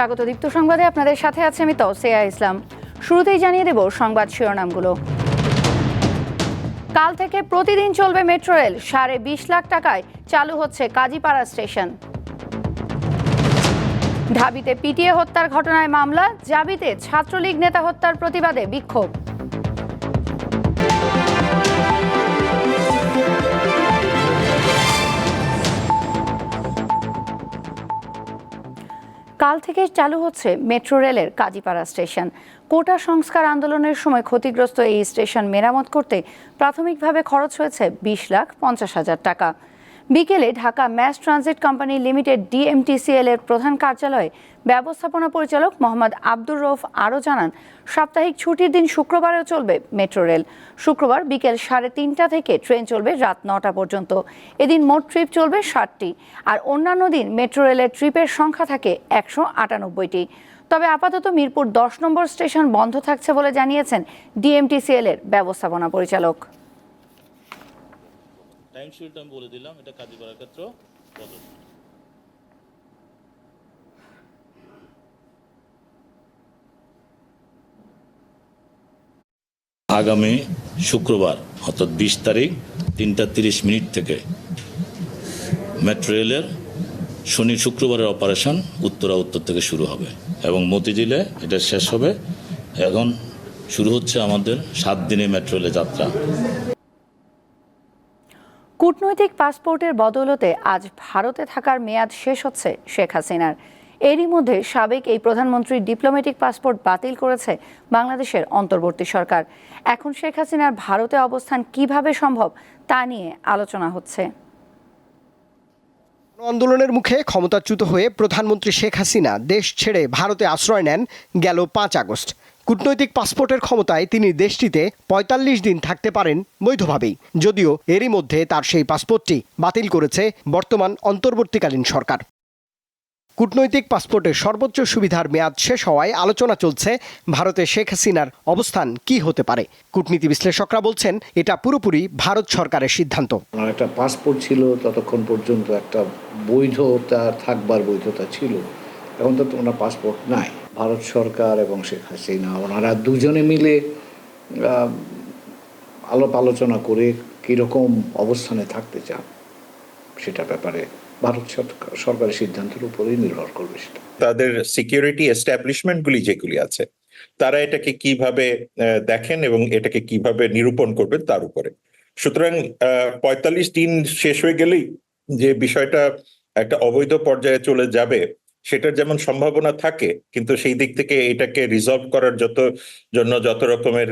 স্বাগত দীপ্ত সংবাদে। আপনাদের সাথে আছে আমি তৌসিয়া ইসলাম। শুরুতেই জানিয়ে দেব সংবাদ শিরোনামগুলো। কাল থেকে প্রতিদিন চলবে মেট্রো রেল। সাড়ে বিশ লাখ টাকায় চালু হচ্ছে কাজীপাড়া স্টেশন। ঢাবিতে পিটিএ হত্যার ঘটনায় মামলা। জাবিতে ছাত্রলীগ নেতা হত্যার প্রতিবাদে বিক্ষোভ। কাল থেকে চালু হচ্ছে মেট্রো রেলের কাজীপাড়া স্টেশন। কোটা সংস্কার আন্দোলনের সময় ক্ষতিগ্রস্ত এই স্টেশন মেরামত করতে প্রাথমিকভাবে খরচ হয়েছে বিশ লাখ পঞ্চাশ হাজার টাকা। বিকেলে Dhaka mass transit company limited DMTCL এর প্রধান কার্যালয়ে ব্যবস্থাপনা পরিচালক মোহাম্মদ আব্দুর রৌফ আরও জানান, সাপ্তাহিক ছুটির দিন শুক্রবারেও চলবে মেট্রো রেল। শুক্রবার বিকেল সাড়ে তিনটা থেকে ট্রেন চলবে রাত নটা পর্যন্ত। এদিন মোট ট্রিপ চলবে ষাটটি আর অন্যান্য দিন মেট্রো রেলের ট্রিপের সংখ্যা থাকে একশো আটানব্বইটি। তবে আপাতত মিরপুর দশ নম্বর স্টেশন বন্ধ থাকছে বলে জানিয়েছেন ডিএমটিসিএল এর ব্যবস্থাপনা পরিচালক। টাইম শিডিউলটা আমি বলে দিলাম, এটা কাজীপাড়া ক্ষেত্র বদল আগামী শুক্রবার, অর্থাৎ বিশ তারিখ, তিনটা তিরিশ মিনিট থেকে মেট্রো রেলের শনি শুক্রবারের অপারেশন উত্তরা উত্তর থেকে শুরু হবে এবং মতিঝিলে এটা শেষ হবে। এখন শুরু হচ্ছে আমাদের সাত দিনে মেট্রো রেলের যাত্রা। কূটনৈতিক পাসপোর্টের বদৌলতে আজ ভারতে থাকার মেয়াদ শেষ হচ্ছে শেখ হাসিনার। এরই মধ্যে সাবেক এই প্রধানমন্ত্রীর ডিপ্লোম্যাটিক পাসপোর্ট বাতিল করেছে বাংলাদেশের অন্তর্বর্তী সরকার। এখন শেখ হাসিনার ভারতে অবস্থান কীভাবে সম্ভব তা নিয়ে আলোচনা হচ্ছে। আন্দোলনের মুখে ক্ষমতাচ্যুত হয়ে প্রধানমন্ত্রী শেখ হাসিনা দেশ ছেড়ে ভারতে আশ্রয় নেন গেল পাঁচ আগস্ট। কূটনৈতিক পাসপোর্টের ক্ষমতায় তিনি দেশটিতে ৪৫ দিন থাকতে পারেন বৈধভাবেই। যদিও এরই মধ্যে তার সেই পাসপোর্টটি বাতিল করেছে বর্তমান অন্তর্বর্তীকালীন সরকার। কূটনৈতিক পাসপোর্টের সর্বোচ্চ সুবিধার মেয়াদ শেষ হওয়ায় আলোচনা চলছে ভারতে শেখ হাসিনার অবস্থান কি হতে পারে। কূটনীতি বিশ্লেষকরা বলছেন, এটা পুরোপুরি ভারত সরকারের সিদ্ধান্ত। একটা পাসপোর্ট ছিল, ততক্ষণ পর্যন্ত একটা বৈধতা, থাকবার বৈধতা ছিল। এখন তো ওনার পাসপোর্ট নাই। ভারত সরকার এবং শেখ হাসিনা, ওনারা দুজনে মিলে আলাপ আলোচনা করে কীরকম অবস্থানে থাকতে চান, সেটা ব্যাপারে ভারত সরকার, সরকারের সিদ্ধান্তের উপরেই নির্ভর করবে সেটা। তাদের সিকিউরিটি এস্টাবলিশমেন্টগুলি যেগুলি আছে, তারা এটাকে কীভাবে দেখেন এবং এটাকে কীভাবে নিরূপণ করবেন তার উপরে। সুতরাং পঁয়তাল্লিশ দিন শেষ হয়ে গেলেই যে বিষয়টা একটা অবৈধ পর্যায়ে চলে যাবে সেটার যেমন সম্ভাবনা থাকে, কিন্তু সেই দিক থেকে এটাকে রিজলভ করার যত, জন্য যত রকমের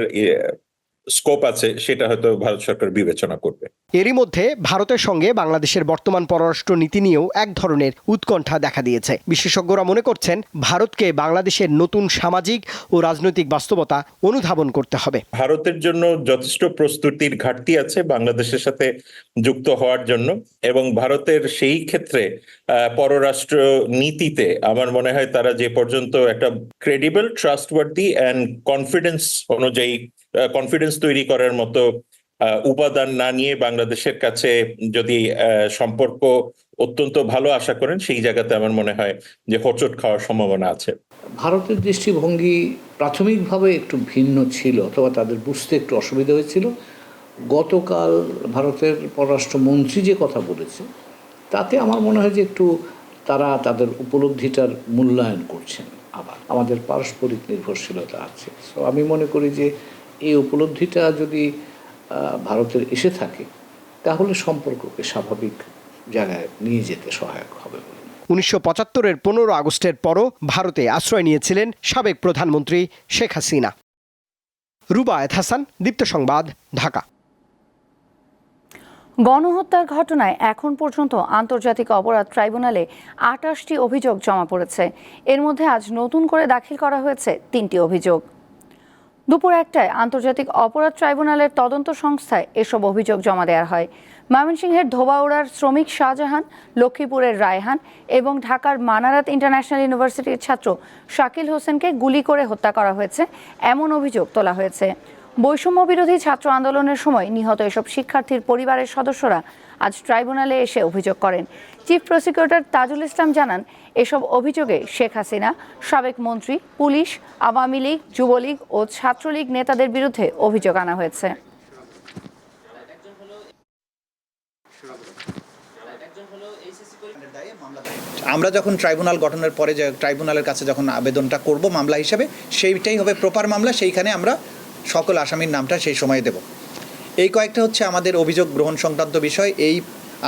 স্কোপ আছে সেটা হয়তো ভারত সরকার বিবেচনা করবে। এরই মধ্যে ভারতের সঙ্গে বাংলাদেশের বর্তমান পররাষ্ট্র নীতি নিয়েও এক ধরনের উৎকণ্ঠা দেখা দিয়েছে। বিশেষজ্ঞরা মনে করছেন ভারতকে বাংলাদেশের নতুন সামাজিক ও রাজনৈতিক বাস্তবতা অনুধাবন করতে হবে। ভারতের জন্য যথেষ্ট প্রস্তুতির ঘাটতি আছে বাংলাদেশের সাথে যুক্ত হওয়ার জন্য এবং ভারতের সেই ক্ষেত্রে পররাষ্ট্র নীতিতে আমার মনে হয় তারা যে পর্যন্ত একটা ক্রেডিবল ট্রাস্টওয়ার্দি অ্যান্ড কনফিডেন্স অনুযায়ী কনফিডেন্স তৈরি করার মতো উপাদান না নিয়ে বাংলাদেশের কাছে যদি সম্পর্ক অত্যন্ত ভালো আশা করেন, সেই জায়গাতে আমার মনে হয় যে হোঁচট খাওয়ার সম্ভাবনা আছে। ভারতের দৃষ্টিভঙ্গি প্রাথমিকভাবে একটু ভিন্ন ছিল, অথবা তাদের বুঝতে একটু অসুবিধা হয়েছিল। গতকাল ভারতের পররাষ্ট্রমন্ত্রী যে কথা বলেছে, তাতে আমার মনে হয় যে একটু তারা তাদের উপলব্ধিটার মূল্যায়ন করছেন আবার। আমাদের পারস্পরিক নির্ভরশীলতা আছে। সো আমি মনে করি যে এই উপলব্ধিটা যদি ভারতের এসে থাকে তাহলে সম্পর্ককে স্বাভাবিক জায়গায় নিয়ে যেতে সহায়ক হবে বলে উনিশশো পঁচাত্তরের পনেরো আগস্টের পরও ভারতে আশ্রয় নিয়েছিলেন সাবেক প্রধানমন্ত্রী শেখ হাসিনা। রুবায়েত হাসান দীপ্ত সংবাদ ঢাকা। গণহত্যার ঘটনায় এখন পর্যন্ত আন্তর্জাতিক অপরাধ ট্রাইব্যুনালে আটাশটি অভিযোগ জমা পড়েছে। এর মধ্যে আজ নতুন করে দাখিল করা হয়েছে তিনটি অভিযোগ। দুপুর একটায় আন্তর্জাতিক অপরাধ ট্রাইব্যুনালের তদন্ত সংস্থায় এসব অভিযোগ জমা দেওয়া হয়। ময়মনসিংহের ধোবাউড়ার শ্রমিক শাহজাহান, লক্ষ্মীপুরের রায়হান এবং ঢাকার মানারাত ইন্টারন্যাশনাল ইউনিভার্সিটির ছাত্র শাকিল হোসেনকে গুলি করে হত্যা করা হয়েছে। এমন অভিযোগ তোলা হয়েছে। বৈষম্য বিরোধী ছাত্র আন্দোলনের সময় নিহত এসব শিক্ষার্থীর পরিবারের সদস্যরা আজ ট্রাইব্যুনালে এসে অভিযোগ করেন। চিফ প্রসিকিউটর তাজুল ইসলাম জানান, এসব অভিযোগে শেখ হাসিনা, সাবেক মন্ত্রী, পুলিশ, আওয়ামী লীগ, যুবলীগ ও ছাত্রলীগ নেতাদের বিরুদ্ধে অভিযোগ আনা হয়েছে। আমরা যখন ট্রাইব্যুনাল গঠনের পরে ট্রাইব্যুনালের কাছে যখন আবেদনটা করব মামলা হিসাবে, সেইটাই হবে প্রপার মামলা, সেইখানে আমরা সকল আসামির নামটা সেই সময় দেব। এই কয়েকটা হচ্ছে আমাদের অভিযোগ গ্রহণ সংক্রান্ত বিষয়। এই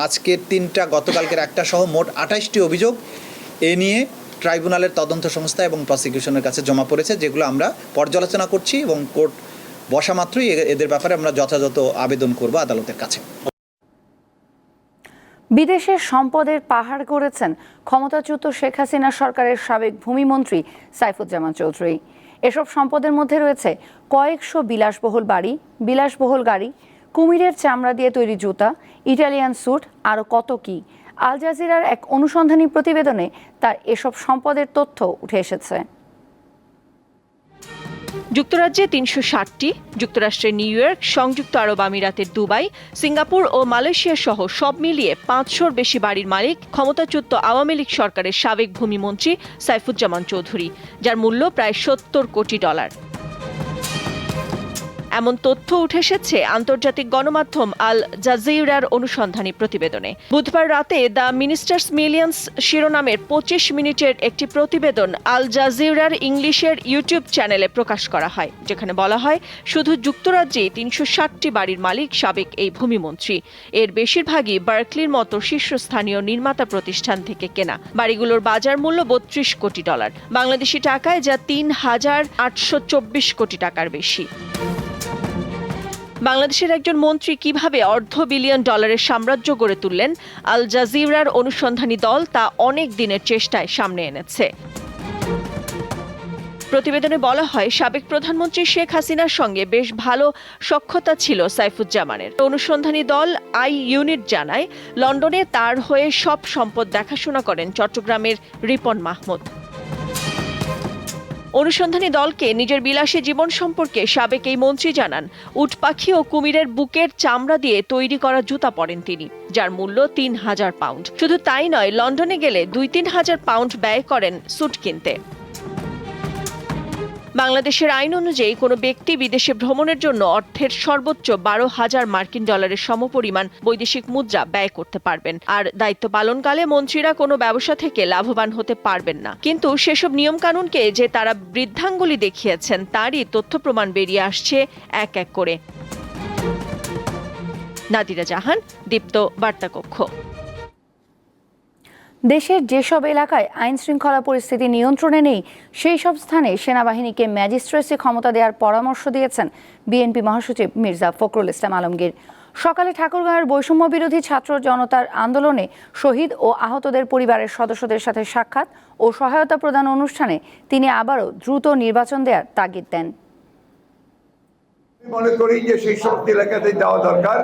আজকের তিনটা, গতকালকের একটা সহ মোট আঠাশটি অভিযোগ এ নিয়ে ট্রাইব্যুনালের তদন্ত সংস্থা এবং প্রসিকিউশনের কাছে জমা পড়েছে, যেগুলো আমরা পর্যালোচনা করছি এবং কোর্ট বসা মাত্রই এদের ব্যাপারে আমরা যথাযথ আবেদন করব আদালতের কাছে। বিদেশের সম্পদের পাহাড় গড়েছেন ক্ষমতাচ্যুত শেখ হাসিনা সরকারের সাবেক ভূমিমন্ত্রী সাইফুজ্জামান চৌধুরী। এসব সম্পদের মধ্যে রয়েছে কয়েকশো বিলাসবহুল বাড়ি, বিলাসবহুল গাড়ি, কুমিরের চামড়া দিয়ে তৈরি জুতা, ইটালিয়ান স্যুট আরও কত কি। আল জাজিরার এক অনুসন্ধানী প্রতিবেদনে তার এসব সম্পদের তথ্য উঠে এসেছে। যুক্তরাজ্যে তিনশো ষাটটি, যুক্তরাষ্ট্রের নিউ ইয়র্ক, সংযুক্ত আরব আমিরাতের দুবাই, সিঙ্গাপুর ও মালয়েশিয়া সহ সব মিলিয়ে পাঁচশোর বেশি বাড়ির মালিক, ক্ষমতাচ্যুত আওয়ামী লীগ সরকারের সাবেক ভূমিমন্ত্রী সাইফুজ্জামান চৌধুরী, যার মূল্য প্রায় সত্তর কোটি ডলার। এমন তথ্য উঠে এসেছে আন্তর্জাতিক গণমাধ্যম আল জাজিরার অনুসন্ধানী প্রতিবেদনে। বুধবার রাতে দ্য মিনিস্টার্স মিলিয়ন্স শিরোনামের পঁচিশ মিনিটের একটি প্রতিবেদন আল জাজিরার ইংলিশের ইউটিউব চ্যানেলে প্রকাশ করা হয়, যেখানে বলা হয়, শুধু যুক্তরাজ্যে তিনশো ষাটটি বাড়ির মালিক সাবেক এই ভূমিমন্ত্রী। এর বেশিরভাগই বার্কলির মতো শীর্ষস্থানীয় নির্মাতা প্রতিষ্ঠান থেকে কেনা। বাড়িগুলোর বাজার মূল্য বত্রিশ কোটি ডলার। বাংলাদেশি টাকায় যা তিন হাজার আটশো চব্বিশ কোটি টাকার বেশি। বাংলাদেশের একজন মন্ত্রী কীভাবে অর্ধ বিলিয়ন ডলারের সাম্রাজ্য গড়ে তুললেন, আল জাজিরার অনুসন্ধানী দল তা অনেক দিনের চেষ্টায় সামনে এনেছে। প্রতিবেদনে বলা হয়, সাবেক প্রধানমন্ত্রী শেখ হাসিনার সঙ্গে বেশ ভালো সখ্যতা ছিল সাইফুজ্জামানের। অনুসন্ধানী দল আই ইউনিট জানায়, লন্ডনে তার হয়ে সব সম্পদ দেখাশোনা করেন চট্টগ্রামের রিপন মাহমুদ। অনুসন্ধানী দলকে নিজের বিলাসী জীবন সম্পর্কে সাবেক এই মন্ত্রী জানান উটপাখি ও কুমিরের বুকের চামড়া দিয়ে তৈরি করা জুতা পরেন তিনি, যার মূল্য তিন হাজার পাউন্ড। শুধু তাই নয়, লন্ডনে গেলে দুই তিন হাজার পাউন্ড ব্যয় করেন স্যুট কিনতে। বাংলাদেশের আইন অনুযায়ী কোনো ব্যক্তি বিদেশে ভ্রমণের জন্য অর্থের সর্বোচ্চ বারো হাজার মার্কিন ডলারের সমপরিমাণ বৈদেশিক মুদ্রা ব্যয় করতে পারবেন। আর দায়িত্ব পালনকালে মন্ত্রীরা কোনো ব্যবসা থেকে লাভবান হতে পারবেন না। কিন্তু সেসব নিয়মকানুনকে যে তারা বৃদ্ধাঙ্গুলি দেখিয়েছেন, তারই তথ্য প্রমাণ বেরিয়ে আসছে এক এক করে। নাদিরা জাহান, দীপ্ত বার্তা কক্ষ দেশের যেসব এলাকায় আইন শৃঙ্খলা পরিস্থিতি নিয়ন্ত্রণে নেই সেই সব স্থানে সেনাবাহিনীকে ম্যাজিস্ট্রেসি ক্ষমতা দেওয়ার পরামর্শ দিয়েছেন বিএনপি মহাসচিব মির্জা ফখরুল ইসলাম আলমগীর। সকালে ঠাকুরগাঁয়ের বৈষম্য বিরোধী ছাত্র জনতার আন্দোলনে শহীদ ও আহতদের পরিবারের সদস্যদের সাথে সাক্ষাৎ ও সহায়তা প্রদান অনুষ্ঠানে তিনি আবারও দ্রুত নির্বাচন দেওয়ার তাগিদ দেন। মনে করি যে সেই সমস্ত এলাকাতে যাওয়া দরকার,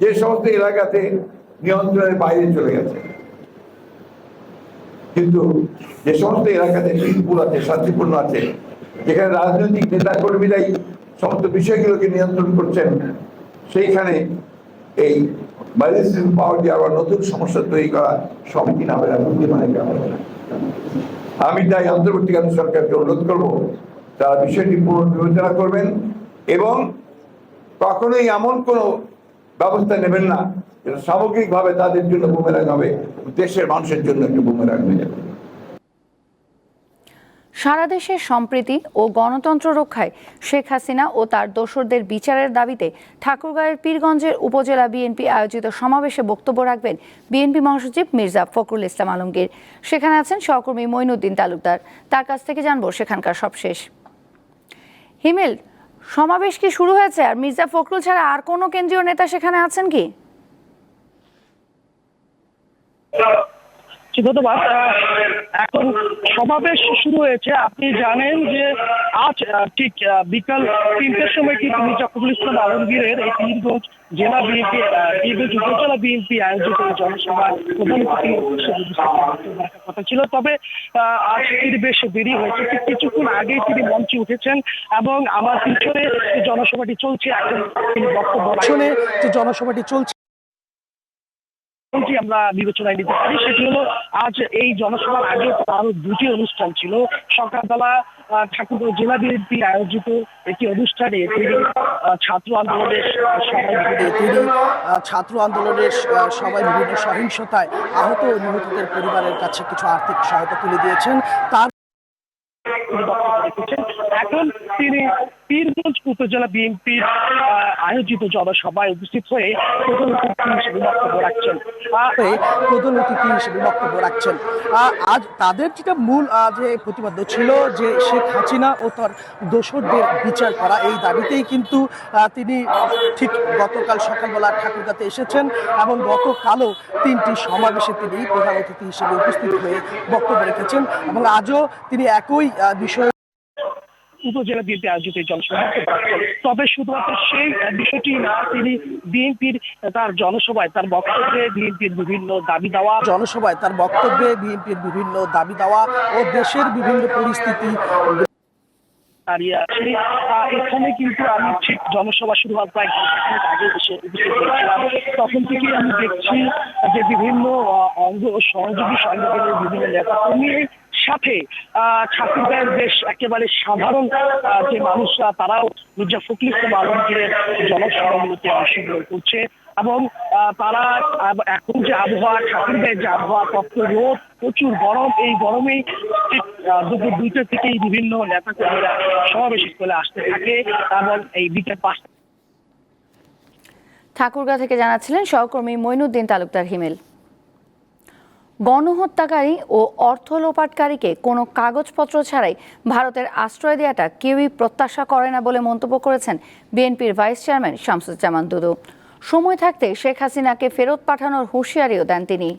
যে সমস্ত এলাকাতে নিয়ন্ত্রণের বাইরে চলে গেছে। কিন্তু যে সমস্ত এলাকাতে শীতপুর আছে, শান্তিপূর্ণ আছে, যেখানে রাজনৈতিক নেতা কর্মীরাই সমস্ত বিষয়গুলোকে নিয়ন্ত্রণ করছেন, সেইখানে এই ম্যাজিস্ট্রেট পাওয়ার দিয়ে আবার নতুন সমস্যা তৈরি করা সম্মুখীন হবে না বুদ্ধিমানের আমি তাই অন্তর্বর্তীকালীন সরকারকে অনুরোধ করব, তারা বিষয়টি পুনর্বিবেচনা করবেন এবং কখনোই এমন কোনো ব্যবস্থা নেবেন না যেটা সামগ্রিকভাবে তাদের জন্য বুমেরাং হবে। দেশের মানুষের জন্য একটু বুমেরাং হয়ে যাবে। সারা দেশে সম্প্রীতি ও গণতন্ত্র রক্ষায় শেখ হাসিনা ও তার দোসরদের বিচারের দাবিতে ঠাকুরগাঁয়ের পীরগঞ্জের উপজেলা বিএনপি আয়োজিত সমাবেশে বক্তব্য রাখবেন বিএনপি মহাসচিব মির্জা ফখরুল ইসলাম আলমগীর। সেখানে আছেন সহকর্মী মঈনুদ্দিন তালুকদার। তার কাছ থেকে জানব সেখানকার সবশেষ। হিমেল, সমাবেশ কি শুরু হয়েছে? আর মির্জা ফখরুল ছাড়া আর কোনো কেন্দ্রীয় নেতা সেখানে আছেন কি? ধন্যবাদ এখন সমাবেশ শুরু হয়েছে। আপনি জানেন যে আজ ঠিক বিকাল তিনটের সময় কিন্তু মির্জা ফখরুল ইসলাম আলমগীরের এই পীরগঞ্জ জেলা বিএনপি পীরগঞ্জ উপজেলা বিএনপি আয়োজিত জনসভায় প্রধান কথা ছিল। তবে আজ তিনি বেশ দেরি হয়েছে। ঠিক কিছুক্ষণ আগেই তিনি মঞ্চে উঠেছেন এবং আমার পিছনে জনসভাটি চলছে এখন তিনি বক্তব্য যে জনসভাটি চলছে কোনটি আমরা বিবেচনায় নিতে পারি। সেটি হলো, আজ এই জনসভার আগে আরও দুটি অনুষ্ঠান ছিল। সকালবেলা ঠাকুরগাঁও জেলা বিএনপি আয়োজিত একটি অনুষ্ঠানে ছাত্র আন্দোলনের সবাই ছাত্র আন্দোলনের সবাই বিভিন্ন সহিংসতায় আহত নিহতদের পরিবারের কাছে কিছু আর্থিক সহায়তা তুলে দিয়েছেন। তার এখন তিনি পীরগঞ্জ উপজেলা বিএনপির আয়োজিত জনসভায় উপস্থিত হয়ে প্রধান অতিথি হিসেবে বক্তব্য রাখছেন। প্রধান অতিথি হিসেবে বক্তব্য রাখছেন। আজ তাদের যেটা মূল যে প্রতিপাদ্য ছিল যে শেখ হাসিনা ও তার দোসরদের বিচার করা, এই দাবিতেই কিন্তু তিনি, ঠিক গতকাল সকালবেলা ঠাকুরগাতে এসেছেন এবং গতকালও তিনটি সমাবেশে তিনি প্রধান অতিথি হিসেবে উপস্থিত হয়ে বক্তব্য রেখেছেন এবং আজও তিনি একই বিষয়ে উপজেলা বিএনপি আয়োজিত এই জনসভা। তবে শুধুমাত্র সেই বিষয়টি না, তিনি বিএনপির তার জনসভায় তার বক্তব্যে বিএনপির বিভিন্ন দাবি দেওয়া, জনসভায় তার বক্তব্যে বিএনপির বিভিন্ন দাবি দেওয়া ও দেশের বিভিন্ন পরিস্থিতি দাঁড়িয়ে আছে। এখানে কিন্তু আমি ঠিক জনসভা শুরু হওয়ার প্রায় আগে এসে উপস্থিত তখন থেকেই আমি দেখছি যে বিভিন্ন অঙ্গ, সহযোগী সংগঠনের বিভিন্ন নেতা কর্মীর সাথে ঠাকুরগাঁয়ের বেশ একেবারে সাধারণ যে মানুষরা, তারাও মির্জা ফখরুল ইসলাম আলমগীরের জনসভাগুলোতে অংশগ্রহণ করছে এবং তারা এখন যে আবহাওয়া ঠাকুরগাঁয়ের যে আবহাওয়া তপ্ত রোদ, প্রচুর গরম, এই গরমেই দুপুর দুইটা থেকেই বিভিন্ন নেতা কর্মীরা সমাবেশ স্থলে আসতে থাকে এবং এই বিকেল পাঁচটা ঠাকুরগাঁ থেকে জানাচ্ছিলেন সহকর্মী মইনুদ্দিন তালুকদার হিমেল। গণহত্যাকারী ও অর্থ লোপাটকারীকে কোনো কাগজপত্র ছাড়াই ভারতের আশ্রয় দেওয়াটা কেউই প্রত্যাশা করে না বলে মন্তব্য করেছেন বিএনপির ভাইস চেয়ারম্যান শামসুজ্জামান দুদু। সময় থাকতে শেখ হাসিনাকে ফেরত পাঠানোর হুঁশিয়ারিও দেন তিনি।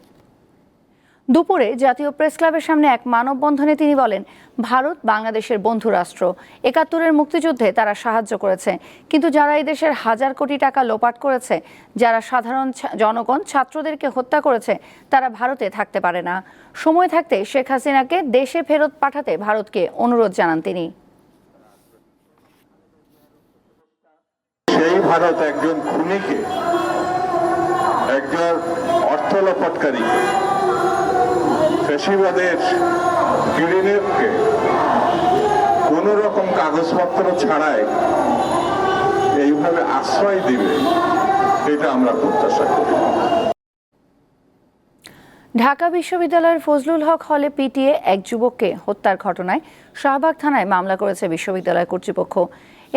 দুপুরে জাতীয় প্রেস ক্লাবের সামনে এক মানববন্ধনে তিনি বলেন, ভারত বাংলাদেশের বন্ধু রাষ্ট্র। একাত্তরের মুক্তিযুদ্ধে তারা সাহায্য করেছে। কিন্তু যারা এই দেশের হাজার কোটি টাকা লোপাট করেছে, যারা সাধারণ জনগণ, ছাত্রদেরকে হত্যা করেছে, তারা ভারতে থাকতে পারে না। সময় থাকতে শেখ হাসিনাকে দেশে ফেরত পাঠাতে ভারতকে অনুরোধ জানান তিনি। সেই ভারত একজন খুনিকে, একজন অর্থলোপটকারীকে ফেসিবাদের গিরিনেপকে কোন রকম কাগজপত্র ছাড়াই এইভাবে আশ্রয় দিবে, এটা আমরা প্রত্যাশা করি। ঢাকা বিশ্ববিদ্যালয়ের ফজলুল হক হলে পিটিয়ে এক যুবককে হত্যার ঘটনায় শাহবাগ থানায় মামলা করেছে বিশ্ববিদ্যালয় কর্তৃপক্ষ।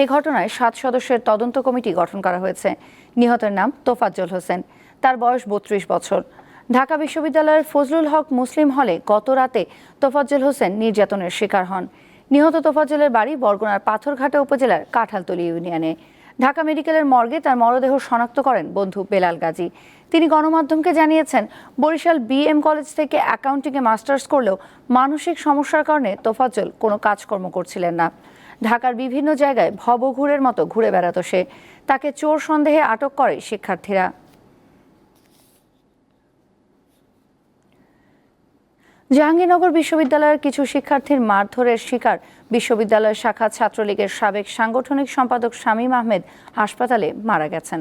এই ঘটনায় সাত সদস্যের তদন্ত কমিটি গঠন করা হয়েছে। নিহতের নাম তোফাজ্জল হোসেন। তার বয়স বত্রিশ বছর। ঢাকা বিশ্ববিদ্যালয়ের ফজলুল হক মুসলিম হলে গত রাতে তোফাজ্জল হোসেন নির্যাতনের শিকার হন। নিহত তোফাজ্জলের বাড়ি বরগুনার পাথরঘাটা উপজেলার কাঁঠালতলী ইউনিয়নে। ঢাকা মেডিকেলের মর্গে তার মরদেহ শনাক্ত করেন বন্ধু বেলাল গাজী। তিনি গণমাধ্যমকে জানিয়েছেন, বরিশাল বিএম কলেজ থেকে অ্যাকাউন্টিংয়ে মাস্টার্স করলেও মানসিক সমস্যার কারণে তোফাজ্জল কোনো কাজকর্ম করছিলেন না। ঢাকার বিভিন্ন জায়গায় ভবঘুরের মতো ঘুরে বেড়াতো সে। তাকে চোর সন্দেহে আটক করে শিক্ষার্থীরা। জাহাঙ্গীরনগর বিশ্ববিদ্যালয়ের কিছু শিক্ষার্থীর মারধরের শিকার। বিশ্ববিদ্যালয়ের শাখা ছাত্রলীগের সাবেক সাংগঠনিক সম্পাদক শামীম আহমেদ হাসপাতালে মারা গেছেন।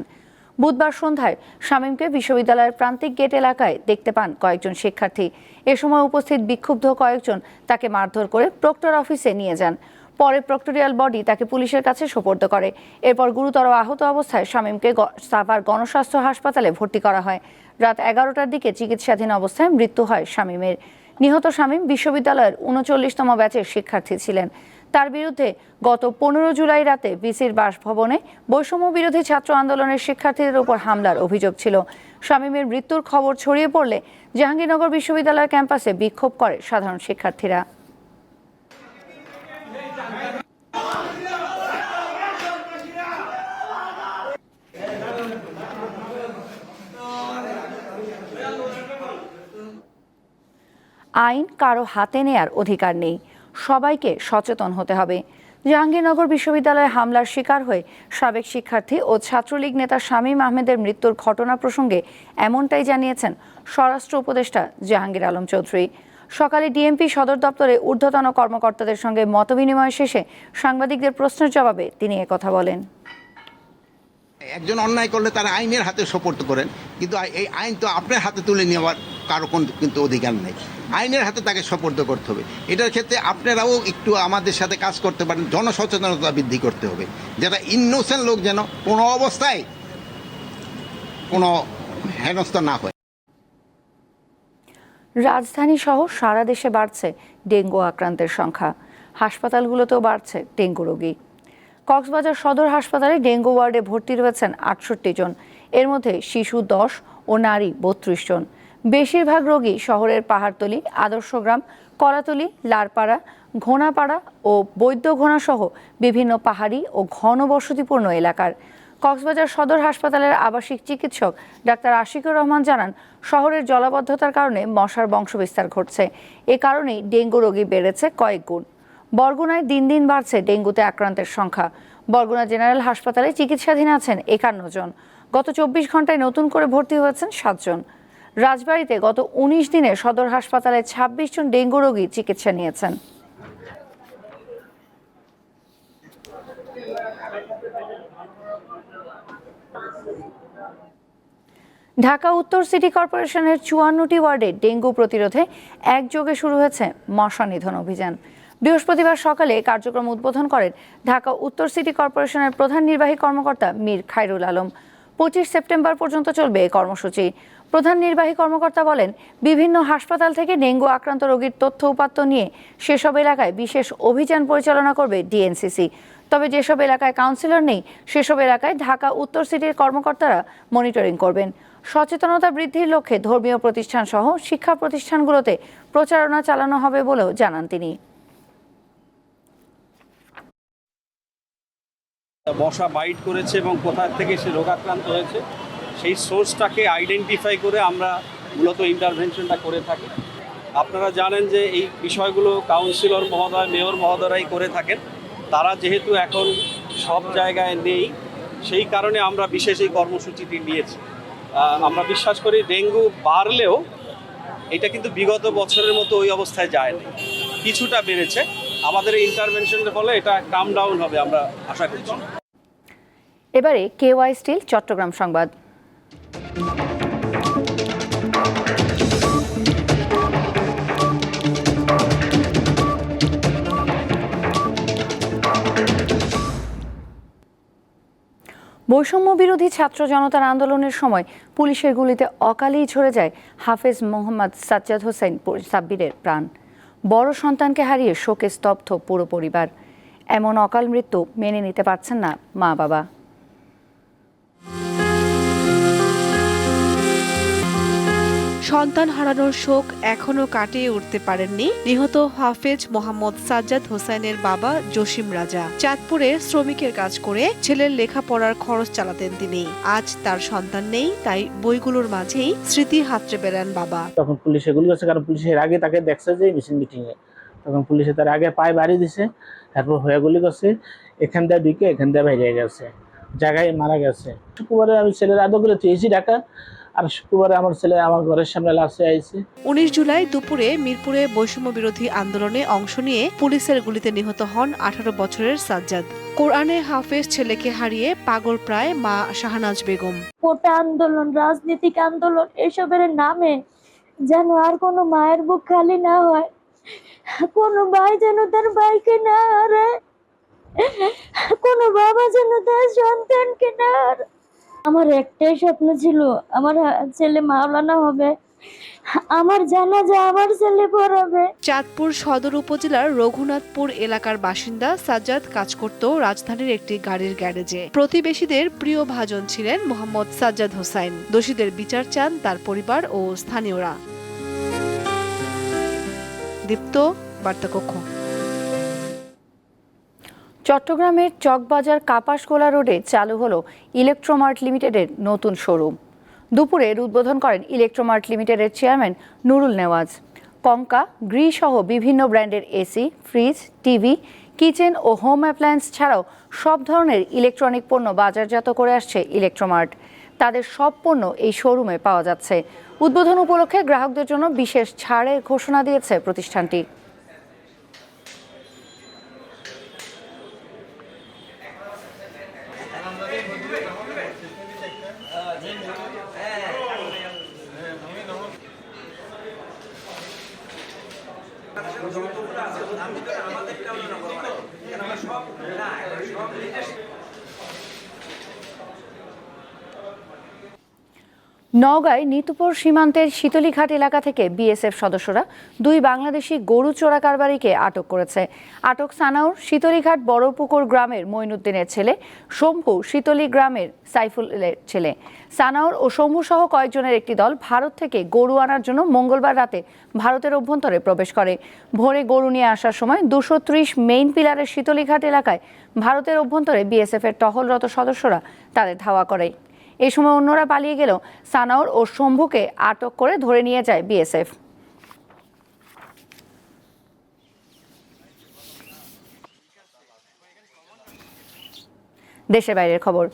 বুধবার সন্ধ্যায় শামীমকে বিশ্ববিদ্যালয়ের প্রান্তিক গেট এলাকায় দেখতে পান কয়েকজন শিক্ষার্থী। এ সময় উপস্থিত বিক্ষুব্ধ কয়েকজন তাকে মারধর করে প্রক্টর অফিসে নিয়ে যান। পরে প্রক্টোরিয়াল বডি তাকে পুলিশের কাছে সোপর্দ করে। এরপর গুরুতর আহত অবস্থায় শামীমকে সাভার গণস্বাস্থ্য হাসপাতালে ভর্তি করা হয়। রাত এগারোটার দিকে চিকিৎসাধীন অবস্থায় মৃত্যু হয় শামীমের। নিহত শামীম বিশ্ববিদ্যালয়ের উনচল্লিশতম ব্যাচের শিক্ষার্থী ছিলেন। তার বিরুদ্ধে গত পনেরো জুলাই রাতে বিসির বাসভবনে বৈষম্য বিরোধী ছাত্র আন্দোলনের শিক্ষার্থীদের উপর হামলার অভিযোগ ছিল। শামীমের মৃত্যুর খবর ছড়িয়ে পড়লে জাহাঙ্গীরনগর বিশ্ববিদ্যালয়ের ক্যাম্পাসে বিক্ষোভ করে সাধারণ শিক্ষার্থীরা। আইন কারও হাতে নেয়ার অধিকার নেই। সবাইকে সচেতন হতে হবে। জাহাঙ্গীরনগর বিশ্ববিদ্যালয়ে হামলার শিকার হয়ে সাবেক শিক্ষার্থী ও ছাত্রলীগ নেতা শামীম আহমেদের মৃত্যুর ঘটনা প্রসঙ্গে এমনটাই জানিয়েছেন স্বরাষ্ট্র উপদেষ্টা জাহাঙ্গীর আলম চৌধুরী। সকালে ডিএমপি সদর দপ্তরে ঊর্ধ্বতন কর্মকর্তাদের সঙ্গে মতবিনিময় শেষে সাংবাদিকদের প্রশ্নের জবাবে তিনি একথা বলেন। একজন অন্যায় করলে তারা আইনের হাতে সোপর্দ করেন, কিন্তু এই আইন তো আপনার হাতে তুলে নেওয়ার কারও কোন কিন্তু অধিকার নেই। আইনের হাতে তাকে সোপর্দ করতে হবে। এটার ক্ষেত্রে আপনারাও একটু আমাদের সাথে কাজ করতে পারেন, জনসচেতনতা বৃদ্ধি করতে হবে। যারা ইনোসেন্ট লোক যেন কোনো অবস্থায় কোনো হেনস্থা না হয়। রাজধানী সহ সারা দেশে বাড়ছে ডেঙ্গু আক্রান্তের সংখ্যা। হাসপাতালগুলোতেও বাড়ছে ডেঙ্গু রোগী। কক্সবাজার সদর হাসপাতালে ডেঙ্গু ওয়ার্ডে ভর্তি রয়েছেন আটষট্টি জন। এর মধ্যে শিশু দশ ও নারী বত্রিশ জন। বেশিরভাগ রোগী শহরের পাহাড়তলি, আদর্শগ্রাম কলাতলি লারপাড়া, ঘোনাপাড়া ও বৈদ্যঘোনা সহ বিভিন্ন পাহাড়ি ও ঘনবসতিপূর্ণ এলাকার। কক্সবাজার সদর হাসপাতালের আবাসিক চিকিৎসক ডাক্তার আশিকুর রহমান জানান, শহরের জলাবদ্ধতার কারণে মশার বংশবিস্তার ঘটছে। এ কারণেই ডেঙ্গু রোগী বেড়েছে কয়েক গুণ। বরগুনায় দিন দিন বাড়ছে ডেঙ্গুতে আক্রান্তের সংখ্যা। বরগুনা জেনারেল হাসপাতালে চিকিৎসাধীন আছেন একান্ন জন। গত চব্বিশ ঘন্টায় নতুন করে ভর্তি হয়েছেন সাতজন। রাজবাড়িতে গত উনিশ দিনে সদর হাসপাতালে ছাব্বিশ জন ডেঙ্গু রোগী চিকিৎসা নিয়েছেন। ঢাকা উত্তর সিটি কর্পোরেশনের চুয়ান্নটি ওয়ার্ডে ডেঙ্গু প্রতিরোধে একযোগে শুরু হয়েছে মশা নিধন অভিযান। বৃহস্পতিবার সকালে কার্যক্রম উদ্বোধন করেন ঢাকা উত্তর সিটি কর্পোরেশনের প্রধান নির্বাহী কর্মকর্তা মীর খায়রুল আলম। পঁচিশ সেপ্টেম্বর পর্যন্ত চলবে এই কর্মসূচি। প্রধান নির্বাহী কর্মকর্তা বলেন, বিভিন্ন হাসপাতাল থেকে ডেঙ্গু আক্রান্ত রোগীর তথ্য উপাত্ত নিয়ে সেসব এলাকায় বিশেষ অভিযান পরিচালনা করবে ডিএনসিসি। তবে যেসব এলাকায় কাউন্সিলর নেই, সেসব এলাকায় ঢাকা, উত্তর সিটির কর্মকর্তারা মনিটরিং করবেন। সচেতনতা বৃদ্ধির লক্ষ্যে ধর্মীয় প্রতিষ্ঠান সহ শিক্ষা প্রতিষ্ঠানগুলোতে প্রচারণা চালানো হবে বলেও জানান তিনি। মশা বাইট করেছে এবং কোথা থেকে সে রোগাক্রান্ত হয়েছে? সেই সোর্সটাকে আইডেন্টিফাই করে আমরা মূলত ইন্টারভেনশনটা করে থাকি। আপনারা জানেন যে এই বিষয়গুলো কাউন্সিলর মহোদয় মেয়র মহোদয়রাই করে থাকেন। তারা যেহেতু এখন সব জায়গায় নেই, সেই কারণে আমরা বিশেষ এই কর্মসূচিটি নিয়েছি। আমরা বিশ্বাস করি ডেঙ্গু বাড়লেও এটা কিন্তু বিগত বছরের মতো ওই অবস্থায় যায়নি। কিছুটা বেড়েছে। আমাদের এই ইন্টারভেনশনের ফলে এটা কাম ডাউন হবে আমরা আশা করছি। এবারে কেওয়াই স্টিল চট্টগ্রাম সংবাদ। বৈষম্য বিরোধী ছাত্র জনতার আন্দোলনের সময় পুলিশের গুলিতে অকালেই ঝরে যায় হাফেজ মোহাম্মদ সাজ্জাদ হোসেন সাব্বিরের প্রাণ। বড় সন্তানকে হারিয়ে শোকে স্তব্ধ পুরো পরিবার। এমন অকাল মৃত্যু মেনে নিতে পারছেন না মা বাবা সন্তান হারানোর শোক এখনও কাটিয়ে উঠতে পারেননি নিহত হাফেজ মোহাম্মদ সাজ্জাদ হোসেনের বাবা জসিম রাজা। চাঁদপুরে শ্রমিকের কাজ করে ছেলের লেখাপড়ার খরচ চালাতেন তিনি। আজ তার সন্তান নেই, তাই বইগুলোর মাঝেই স্মৃতি হাতড়ে বেড়ান বাবা। তখন পুলিশে গুলি করছে, কারণ পুলিশের আগে তাকে দেখছে যে মিছিল মিটিং এ। তখন পুলিশে তার আগে পায়ে বাড়ি দিছে, তারপর হয়ে গুলি করছে, এখান দিয়ে ঢুকে এখান দিয়ে বাইরে গেছে, জায়গায় মারা গেছে। শুক্রবারে আমি ছেলের আদর করে চেয়েছি ঢাকা আর শুক্রবারে আমার ছেলে আমার ঘরের সামনে লাশে আইছে। উনিশ জুলাই দুপুরে মিরপুরে বৈষম্য বিরোধী আন্দোলনে অংশ নিয়ে পুলিশের গুলিতে নিহত হন আঠারো বছরের সাজ্জাদ। কোরআনে হাফেজ ছেলেকে হারিয়ে পাগল প্রায় মা শাহনাজ বেগম। কোটা আন্দোলন রাজনৈতিক আন্দোলন এসবের নামে যেন আর কোনো মায়ের বুক খালি না হয়। কোনো ভাই যেন তার ভাইকে না হারে। কোনো বাবা যেন তার সন্তানকে না হারে। আমার একটাই স্বপ্ন ছিল আমার ছেলে মাওলানা হবে। আমার জানা যে আমার ছেলে পড়াবে। চাঁদপুর সদর উপজেলার রঘুনাথপুর এলাকার বাসিন্দা সাজ্জাদ কাজ করত রাজধানীর একটি গাড়ির গ্যারেজে। প্রতিবেশীদের প্রিয় ভাজন ছিলেন মোহাম্মদ সাজ্জাদ হোসাইন। দোষীদের বিচার চান তার পরিবার ও স্থানীয়রা। দীপ্ত, বার্তাকক্ষ। চট্টগ্রামের চকবাজার কাপাসগোলা রোডে চালু হলো ইলেকট্রোমার্ট লিমিটেডের নতুন শোরুম। দুপুরে উদ্বোধন করেন ইলেকট্রোমার্ট লিমিটেডের chairman Nurul Newaz. Konka Gree সহ বিভিন্ন ব্র্যান্ডের এসি ফ্রিজ, টিভি, কিচেন ও হোম অ্যাপ্লায়েন্স ছাড়াও সব ধরনের ইলেকট্রনিক পণ্য বাজারজাত করে আসছে ইলেকট্রোমার্ট। তাদের সব পণ্য এই শোরুমে পাওয়া যাচ্ছে। উদ্বোধন উপলক্ষে গ্রাহকদের জন্য বিশেষ ছাড়ের ঘোষণা দিয়েছে প্রতিষ্ঠানটি। নওগাঁয় নিতুপুর সীমান্তের শীতলীঘাট এলাকা থেকে বিএসএফ সদস্যরা দুই বাংলাদেশি গরু চোরা কারবারিকে আটক করেছে। আটক সানাউর শীতলীঘাট বড়পুকুর গ্রামের মইনুদ্দিনের ছেলে, শম্ভু শীতলী গ্রামের সাইফুলের ছেলে। সানাউর ও শম্ভু সহ কয়েকজনের একটি দল ভারত থেকে গরু আনার জন্য মঙ্গলবার রাতে ভারতের অভ্যন্তরে প্রবেশ করে। ভোরে গরু নিয়ে আসার সময় দুশো ত্রিশ মেইন পিলারের শীতলীঘাট এলাকায় ভারতের অভ্যন্তরে বিএসএফ এর টহলরত সদস্যরা তাদের ধাওয়া করে। এই সময় অন্যরা পালিয়ে গেলেও সানাউর ও শম্ভুকে আটক করে ধরে নিয়ে যায় বিএসএফ। দেশের বাইরের খবর,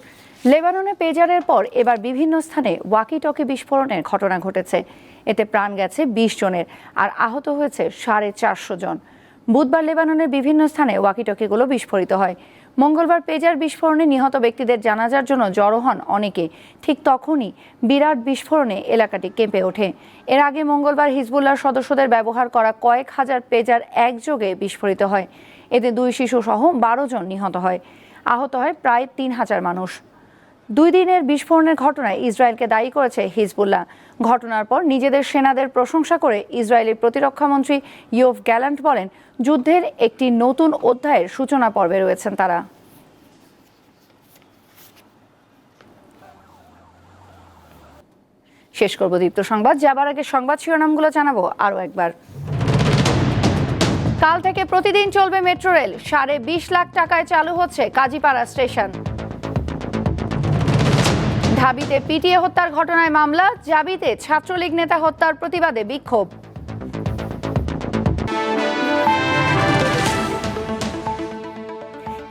লেবাননে পেজারের পর এবার বিভিন্ন স্থানে ওয়াকি টকি বিস্ফোরণের ঘটনা ঘটেছে। এতে প্রাণ গেছে বিশ জনের আর আহত হয়েছে সাড়ে চারশো জন। বুধবার লেবাননের বিভিন্ন স্থানে ওয়াকি টকিগুলো বিস্ফোরিত হয়। মঙ্গলবার পেজার বিস্ফোরণে নিহত ব্যক্তিদের জানাজার জন্য জড়ো হন অনেকে। ঠিক তখনই বিরাট বিস্ফোরণে এলাকাটি কেঁপে ওঠে। এর আগে মঙ্গলবার হিজবুল্লাহর সদস্যদের ব্যবহার করা কয়েক হাজার পেজার একযোগে বিস্ফোরিত হয়। এতে দুই শিশু সহ বারো জন নিহত হয়। আহত হয় প্রায় তিন হাজার মানুষ। দুই দিনের বিস্ফোরণের ঘটনায় ইসরায়েলকে দায়ী করেছে হিজবুল্লাহ। ঘটনার পর নিজেদের সেনাদের প্রশংসা করে ইসরায়েলি প্রতিরক্ষামন্ত্রী ইয়োভ গ্যালান্ট বলেন, যুদ্ধের একটি নতুন অধ্যায়ের সূচনা পর্বে রয়েছেন তারা। শেষ করব দীপ্ত সংবাদ। যাবার আগে সংবাদ শিরোনামগুলো জানাব আরও একবার। কাল থেকে প্রতিদিন চলবে মেট্রো রেল। সাড়ে বিশ লাখ টাকায় চালু হচ্ছে কাজীপাড়া স্টেশন। ঢাবিতে পিটিয়ে হত্যার ঘটনায় মামলা জাবিতে ছাত্রলীগ নেতা হত্যার প্রতিবাদে বিক্ষোভ।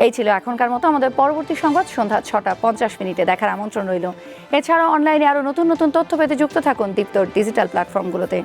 এই ছিল এখনকার মতো আমাদের পরবর্তী সংবাদ, সন্ধ্যা ছটা পঞ্চাশ মিনিটে দেখার আমন্ত্রণ রইল। এছাড়াও অনলাইনে আরও নতুন নতুন তথ্য পেতে যুক্ত থাকুন দীপ্তর ডিজিটাল প্ল্যাটফর্মগুলোতে